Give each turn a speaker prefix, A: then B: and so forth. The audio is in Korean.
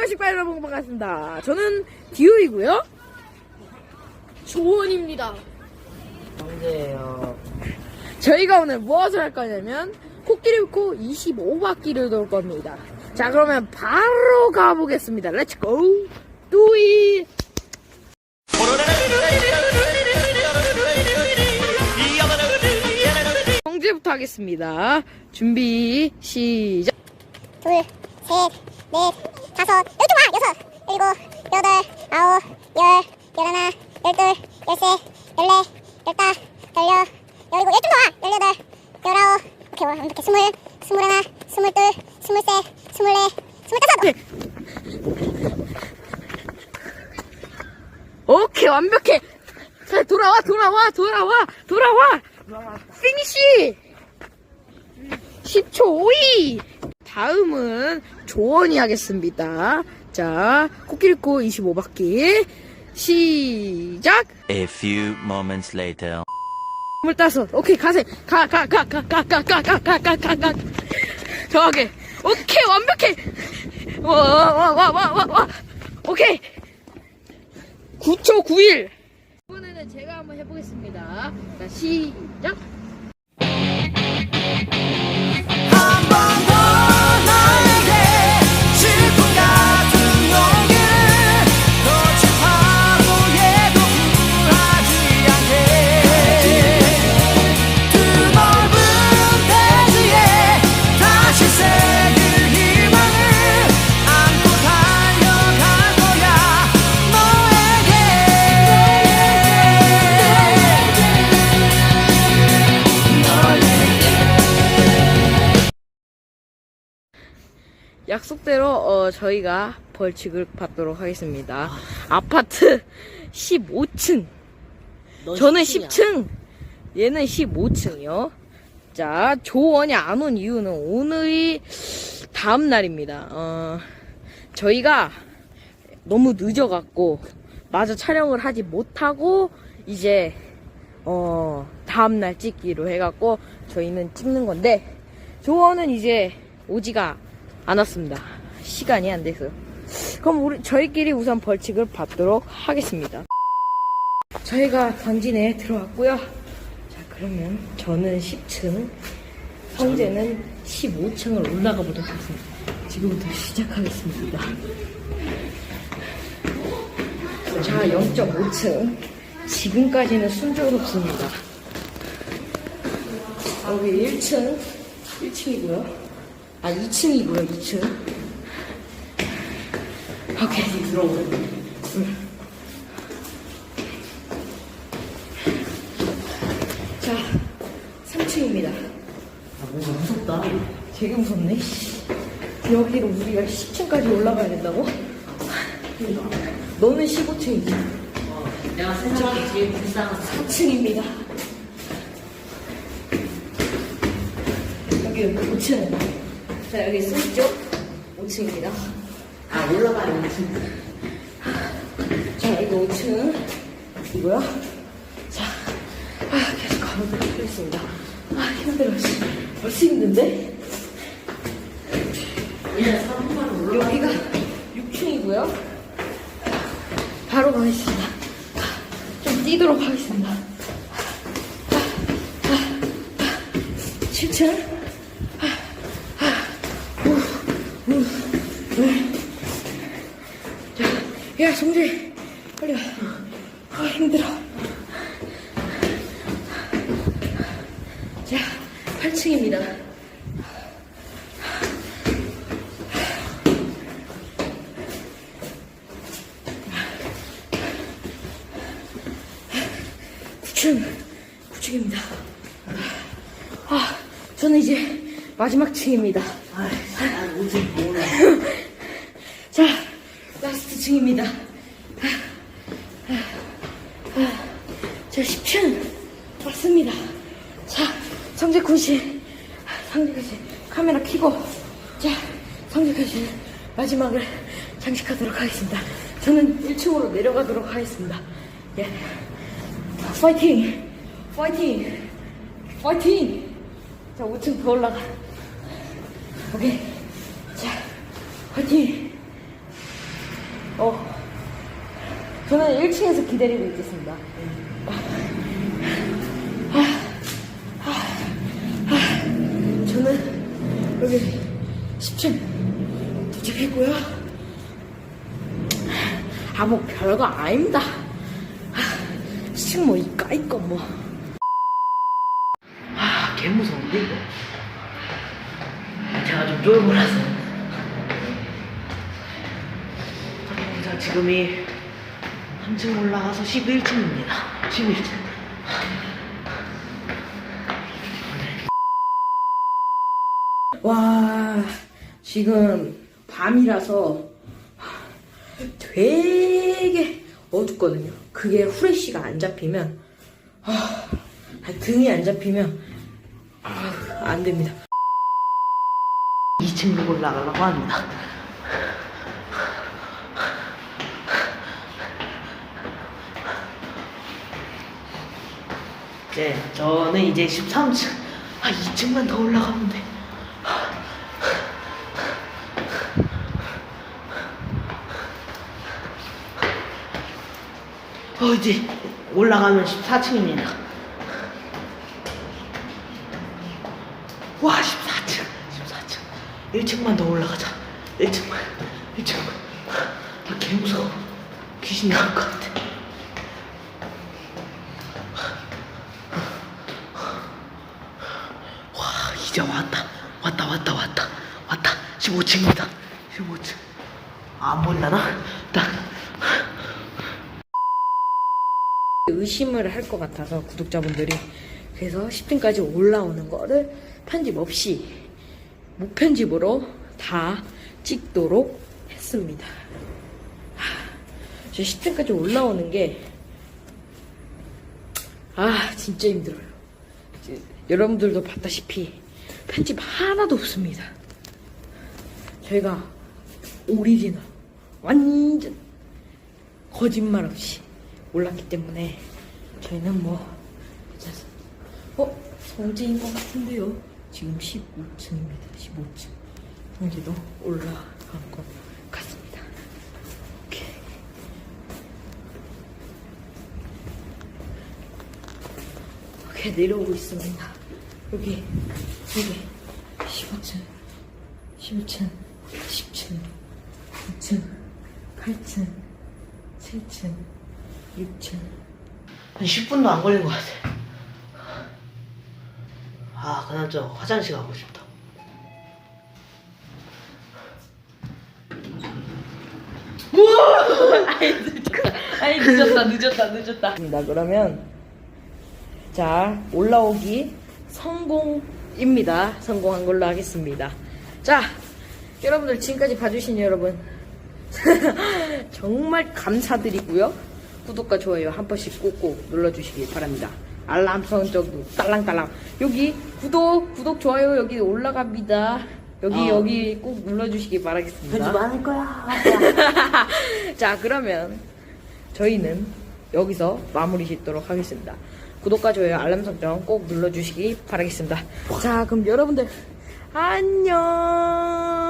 A: 안녕하십니까 여러분 반갑습니다. 저는 디오이고요.
B: 조원입니다.
C: 언제예요?
A: 저희가 오늘 무엇을 할 거냐면 코끼리 코 25바퀴를 돌 겁니다. 자 그러면 바로 가보겠습니다. 렛츠 고! 뚜이! 성질부터 하겠습니다. 준비 시작!
D: 둘, 셋, 넷, 다섯, 열두 와! 여섯, 일곱, 여덟, 아홉, 열, 열하나, 열둘, 열세, 열네, 열다, 열여, 열일곱, 열두 와! 열여덟, 열아홉, 오케이, 와, 이렇게 스물, 스물하나, 스물둘, 스물셋, 스물네, 스물다섯!
A: 오케이 완벽해 자 돌아와 돌아와 돌아와 돌아와 피니쉬 10초 5위 다음은 조원이 하겠습니다 자 코끼리코 25바퀴 시작
E: A few moments later.
A: 25 오케이 가세 가가가 가 가 가 가 가 가 가 가 가 정확해 오케이 완벽해 와와 와 와 와 와 오케이 9초 9일 이번에는 제가 한번 해보겠습니다 자 시작 약속대로 어, 저희가 벌칙을 받도록 하겠습니다 아파트 15층 저는 10층, 얘는 15층이요. 자, 조원이 안 온 이유는 오늘이 다음 날입니다. 어, 저희가 너무 늦어갖고 마저 촬영을 하지 못하고 이제 어, 다음 날 찍기로 해갖고 저희는 찍는 건데 조원은 이제 오지가 않았습니다. 시간이 안 돼서요. 그럼 우리 저희끼리 우선 벌칙을 받도록 하겠습니다. 저희가 단지 내에 들어왔고요. 자, 그러면 저는 10층, 성재는 15층을 올라가 보도록 하겠습니다. 지금부터 시작하겠습니다. 자, 0.5층. 지금까지는 순조롭습니다. 여기 1층, 1층이고요. 아, 2층이고요, 2층. 오케이, 들어오세요. 자, 3층입니다.
C: 아, 뭔가 무섭다.
A: 되게 무섭네. 씨. 여기로 우리가 10층까지 올라가야 된다고? 너는 15층이지.
C: 내가 세상에 제일 불쌍한
A: 4층입니다. 여기 5층. 자, 여기 쓰죠? 5층입니다.
C: 아, 올라가야 지
A: 자, 이거 5층. 이고요. 자, 아, 계속 가보도록 하겠습니다. 아, 힘들어. 씨. 벌써 힘든데?
C: 이제 3번 올라
A: 여기가 6층이고요. 바로 가겠습니다. 좀 뛰도록 하겠습니다. 7층. 자, 야, 성재. 빨리 와. 아, 힘들어. 자, 8층입니다. 구층구층입니다 아, 저는 이제 마지막 층입니다.
C: 아, 오지.
A: 자, 라스트 층입니다. 자, 10층 왔습니다. 자, 성재 군 씨, 성재 군 씨, 카메라 켜고, 자, 성재 군 씨 마지막을 장식하도록 하겠습니다. 저는 1층으로 내려가도록 하겠습니다. 예. 파이팅! 파이팅! 파이팅! 자, 5층 더 올라가. 오케이. 자, 파이팅! 저는 1층에서 기다리고 있겠습니다. 저는 여기 10층 도착했고요. 아, 뭐 별거 아닙니다. 10층 뭐 이까 이거 뭐.
C: 아, 개 무서운데, 이거? 제가 좀 쫄보라서. 자, 지금이 3층 올라가서 11층입니다. 11층.
A: 와, 지금 밤이라서 되게 어둡거든요. 그게 후레쉬가 안 잡히면, 아, 등이 안 잡히면, 아, 안 됩니다.
C: 2층으로 올라가려고 합니다. 이제 저는 이제 13층, 아 2층만 더 올라가면 돼. 어 이제 올라가면 14층입니다. 와 14층 14층. 1층만 더 올라가자. 1층만 1층만. 아 개 무서워. 귀신이 나올 것 같아 와 이제 왔다 왔다 왔다 왔다 왔다 15층입니다 15층 아, 안 보이려나? 딱
A: 의심을 할 것 같아서 구독자분들이 그래서 10등까지 올라오는 거를 편집 없이 무편집으로 다 찍도록 했습니다. 하, 저 10등까지 올라오는 게 아, 진짜 힘들어요. 여러분들도 봤다시피 편집 하나도 없습니다. 저희가 오리지널 완전 거짓말 없이 올랐기 때문에 저희는 뭐. 어? 성재인 것 같은데요? 지금 15층입니다. 15층. 성재도 올라간 것 같습니다. 오케이. 오케이, 내려오고 있습니다. 여기, 여기, 15층, 11층, 10층, 9층, 8층, 7층, 6층.
C: 한 10분도 안 걸린 것 같아. 아, 그냥 저 화장실 가고 싶다.
A: 아니 늦었다 늦었다 늦었다. 나 그러면 자 올라오기 성공 입니다. 성공한 걸로 하겠습니다. 자 여러분들 지금까지 봐주신 여러분 정말 감사드리고요. 구독과 좋아요 한 번씩 꾹꾹 눌러주시기 바랍니다. 알람 설정도 딸랑딸랑. 여기 구독 구독 좋아요 여기 올라갑니다. 여기
C: 어.
A: 여기 꼭 눌러주시기 바라겠습니다.
C: 많을 거야.
A: 자, 그러면 저희는 여기서 마무리 짓도록 하겠습니다. 구독과 좋아요, 알람 설정 꼭 눌러주시기 바라겠습니다. 자, 그럼 여러분들, 안녕!